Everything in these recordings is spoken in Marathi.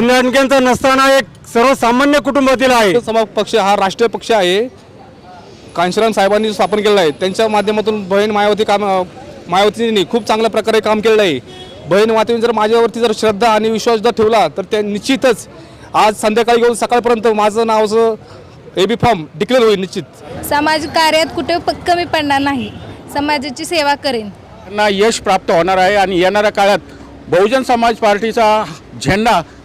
धनधानक्यांचा नसताना एक सर्वसामान्य कुटुंबातील आहे. समा पक्ष हा राष्ट्रीय पक्ष आहे. कांशीराम साहेबांनी जो स्थापन केलेला आहे त्यांच्या माध्यमातून बहीण मायावती काम मायावतींनी खूप चांगल्या प्रकारे काम केलेलं आहे. बहीण मातेने जर माझ्यावरती जर श्रद्धा आणि विश्वास जर ठेवला तर त्या निश्चितच आज संध्याकाळी घेऊन सकाळपर्यंत माझं नावचं ए बी फॉर्म डिक्लेअर होईल निश्चित. समाज कार्यात कुठे कमी पडणार नाही. समाजाची सेवा करेन. त्यांना यश प्राप्त होणार आहे आणि येणाऱ्या काळात बहुजन समाज पार्टीचा झेंडा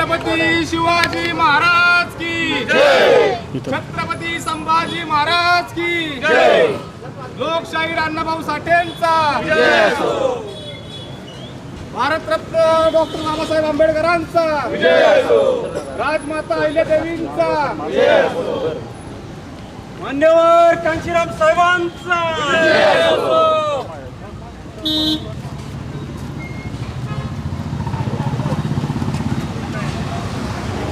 छत्रपती शिवाजी महाराज की छत्रपती संभाजी महाराज की लोकशाही अण्णाभाऊ साठेंचा भारतरत्न डॉक्टर बाबासाहेब आंबेडकरांचा राजमाता अहिल्यादेवींचा मान्यवर कांशीराम साहेबांचा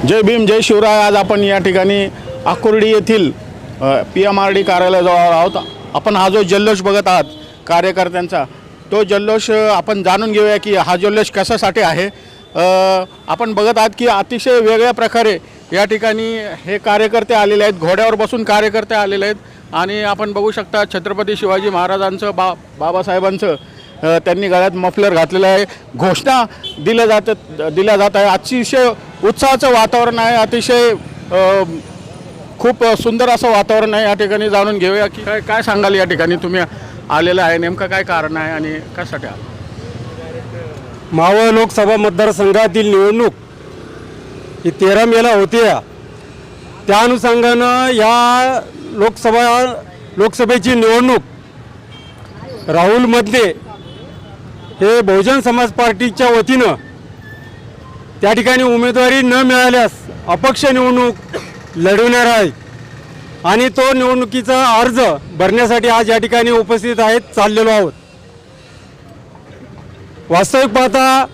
जय भीम जय शिवराय. आज आपण या ठिकाणी आकुर्डी येथील पी एम आर डी कार्यालयाजवळ आहोत. आपण हा जो जल्लोष बघत आहात कार्यकर्त्यांचा तो जल्लोष आपण जाणून घेऊया की हा जल्लोष कशासाठी आहे. आपण बघत आहात की अतिशय वेगळ्या प्रकारे या ठिकाणी हे कार्यकर्ते आलेले आहेत. घोड्यावर बसून कार्यकर्ते आलेले आहेत. आणि आपण बघू शकता छत्रपती शिवाजी महाराजांचं बा बाबासाहेबांचं त्यांनी गळ्यात मफलर घातलेलं आहे. घोषणा दिल्या जात दिल्या जात आहे. अतिशय उत्साहाचं वातावरण आहे. अतिशय खूप सुंदर असं वातावरण आहे या ठिकाणी. जाणून घेऊया की काय काय सांगाल या ठिकाणी? तुम्ही आलेलं आहे. नेमकं काय कारण आहे आणि कशासाठी आलं? मावळ लोकसभा मतदारसंघातील निवडणूक ही तेरा मेला होते त्या अनुषंगानं या लोकसभा लोकसभेची निवडणूक राहुलमधले हे बहुजन समाज पार्टीच्या वतीनं त्या ठिकाणी उमेदवारी न मिळाल्यास अपक्ष निवडणूक लढवणार आहे. आणि तो निवडणुकीचा अर्ज भरण्यासाठी आज या ठिकाणी उपस्थित आहेत चाललेलो आहोत. वास्तविक पाहता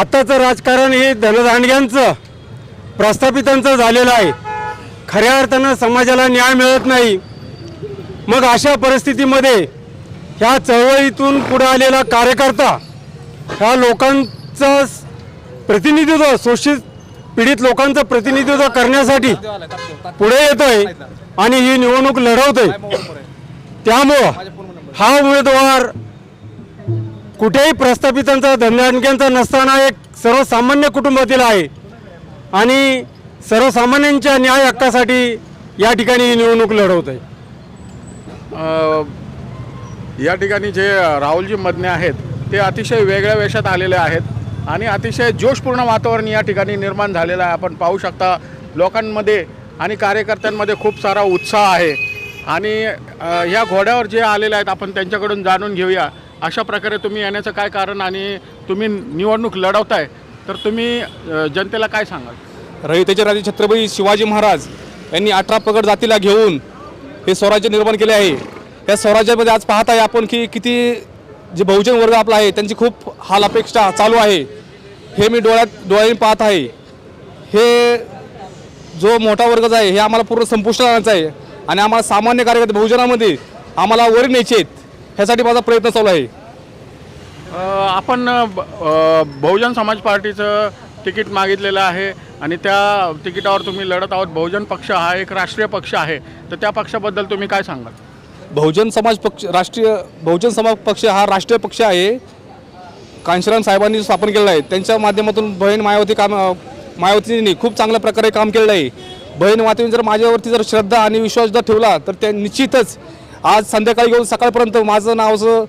आत्ताचं राजकारण हे धनदांडग्यांचं प्रस्थापितांचं झालेलं आहे. खऱ्या अर्थानं समाजाला न्याय मिळत नाही. मग अशा परिस्थितीमध्ये ह्या चळवळीतून पुढे आलेला कार्यकर्ता ह्या लोकांचं प्रतिनिधित्व शोषित पीडित लोकांचं प्रतिनिधित्व करण्यासाठी पुढे येतोय आणि ही निवडणूक लढवतोय. त्यामुळं हा उमेदवार कुठेही प्रस्थापितांचा धंद्यांक्यांचा नसताना एक सर्वसामान्य कुटुंबातील आहे. आणि सर्वसामान्यांच्या न्याय हक्कासाठी या ठिकाणी ही निवडणूक लढवत आहे या ठिकाणी जे राहुलजी मदने आहेत ते अतिशय वेगळ्या वेशात आलेले आहेत आणि अतिशय जोशपूर्ण वातावरण या ठिकाणी निर्माण झालेलं आहे. आपण पाहू शकता लोकांमध्ये आणि कार्यकर्त्यांमध्ये खूप सारा उत्साह आहे. आणि ह्या घोड्यावर जे आलेले आहेत आपण त्यांच्याकडून जाणून घेऊया. अशा प्रकारे तुम्ही येण्याचं काय कारण आणि तुम्ही निवडणूक लढवताय तर तुम्ही जनतेला काय सांगाल? रयतेचे राजे छत्रपती शिवाजी महाराज यांनी अठरा पगड जातीला घेऊन हे स्वराज्य निर्माण केले आहे. या स्वराज्यामध्ये आज पाहत आहे आपण की किती जे बहुजन वर्ग आपला आहे त्यांची खूप हाल अपेक्षा चालू आहे. हे मी डोळ्यात डोळ्याने पाहत आहे. हे जो मोठा वर्ग आहे हे आम्हाला पूर्ण संपुष्टात आणायचं आहे. आणि आम्हाला सामान्य कार्यकर्ते बहुजनामध्ये आम्हाला वर न्यायचे आहेत. ह्यासाठी माझा प्रयत्न चालू आहे. आपण ब- बहुजन समाज पार्टीचं तिकीट मागितलेलं आहे आणि त्या तिकिटावर तुम्ही लढत आहोत. बहुजन पक्ष हा एक राष्ट्रीय पक्ष आहे. तर त्या पक्षाबद्दल तुम्ही काय सांगाल? बहुजन समाज पक्ष राष्ट्रीय बहुजन समाज पक्ष हा राष्ट्रीय पक्ष आहे. कांशीराम साहेबांनी स्थापन केलेला आहे त्यांच्या माध्यमातून बहीण मायावती काम मायावतींनी खूप चांगल्या प्रकारे काम केलेलं आहे. बहीण मातेने जर माझ्यावरती जर श्रद्धा आणि विश्वास जर ठेवला तर त्या निश्चितच आज संध्याकाळी घेऊन सकाळपर्यंत माझं नावचं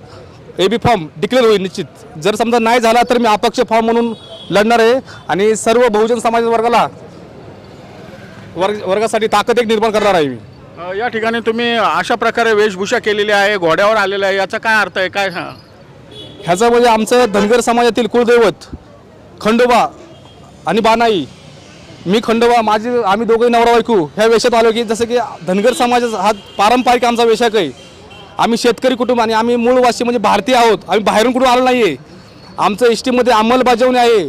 ए बी फॉर्म डिक्लेअर होईल निश्चित. जर समजा नाही झाला तर मी अपक्ष फॉर्म म्हणून लढणार आहे आणि सर्व बहुजन समाज वर्गाला वर्ग वर्गासाठी ताकद एक निर्माण करणार आहे मी. अ, या ठिकाणी तुम्ही अशा प्रकारे वेशभूषा केलेली आहे घोड्यावर आलेला आहे याचा काय अर्थ आहे काय सांगा ह्याचं म्हणजे आमचं धनगर समाजातील कुलदैवत खंडोबा आणि बानाई. मी खंडोबा माझे आम्ही दोघंही नवरा बायको ह्या वेशात आलो की जसं की धनगर समाजाचा हा पारंपरिक आमचा वेशाक आहे. आम्ही शेतकरी कुटुंब आणि आम्ही मूळवासी म्हणजे भारतीय आहोत. आम्ही बाहेरून कुठून आलो नाही आहे आमचं एस टीमध्ये अंमलबजावणी आहे.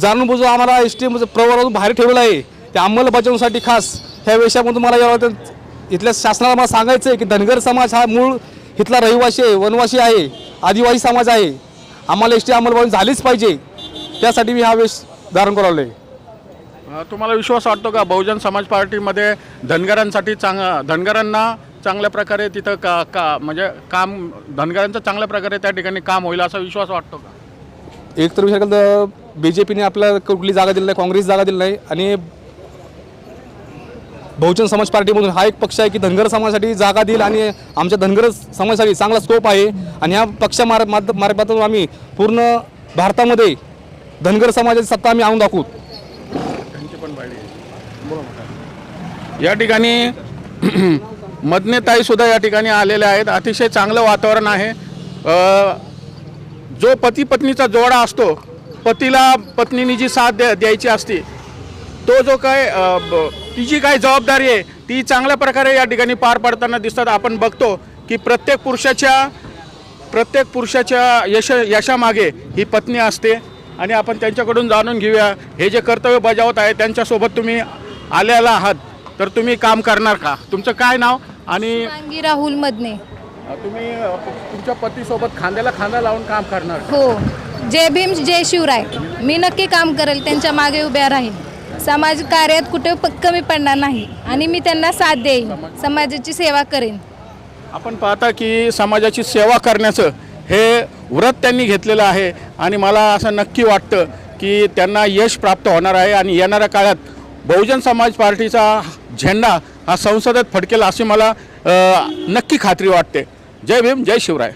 जाणून बुजून आम्हाला एस टीमध्ये म्हणजे प्रवारातून बाहेर ठेवलेलं आहे. त्या अंमलबजावणीसाठी खास ह्या वेशामधून मला यावं वाटतं इथल्या शासनाला मला सांगायचं आहे की धनगर समाज हा मूळ इथला रहिवासी आहे वनवासी आहे आदिवासी समाज आहे. आम्हाला एस टी अंमलबजावणी झालीच पाहिजे. त्यासाठी मी हा वेश धारण करावलं आहे तुम्हाला विश्वास वाटतो का? बहुजन समाज पार्टीमध्ये धनगरांसाठी चांग धनगरांना चांगल्या प्रकारे तिथं का का म्हणजे काम धनगरांचं चांगल्या प्रकारे त्या ठिकाणी काम होईल असा विश्वास वाटतो का? एक तर विचार केला तर बी जे पीने आपल्याला कुठली जागा दिली नाही काँग्रेस जागा दिली नाही आणि बहुजन समाज पार्टीमधून हा एक पक्ष आहे की धनगर समाजासाठी जागा देईल आणि आमच्या धनगर समाजासाठी चांगला स्कोप आहे. आणि ह्या पक्षा मार मार्फातून आम्ही पूर्ण भारतामध्ये धनगर समाजाची सत्ता आम्ही आणून दाखवू. या ठिकाणी मदनेताईसुद्धा या ठिकाणी आलेल्या आहेत. अतिशय चांगलं वातावरण आहे. जो पती पत्नीचा जोडा असतो पतीला पत्नीने जी साथ द्या द्यायची असते तो जो काय ब- तिची काय जबाबदारी आहे ती चांगल्या प्रकारे या ठिकाणी पार पाडताना दिसतात. आपण बघतो की प्रत्येक पुरुषाच्या प्रत्येक पुरुषाच्या यश यशामागे ही पत्नी असते. आणि आपण त्यांच्याकडून जाणून घेऊया हे जे कर्तव्य बजावत आहे त्यांच्यासोबत तुम्ही आलेला आहात. तर तुम्ही काम करणार का? तुमचं काय नाव? आणि राहुल मदने. तुम्ही तुमच्या पतीसोबत खांद्याला खांदा लावून काम करणार? हो. जय भीम जय शिवराय. मी नक्की काम करेल त्यांच्या मागे उभ्या राहील समाज कार्यात कुठे प- कमी पडणार नाही आणि मी त्यांना साथ देईन समाजाची सेवा करेन. आपण पाहता की समाजाची सेवा करण्याचं हे व्रत त्यांनी घेतलेलं आहे आणि मला असं नक्की वाटतं की त्यांना यश प्राप्त होणार आहे आणि येणाऱ्या काळात बहुजन समाज पार्टीचा झेंडा हा संसदेत फडकेल अशी मला अ, नक्की खात्री वाटते. जय भीम जय शिवराय.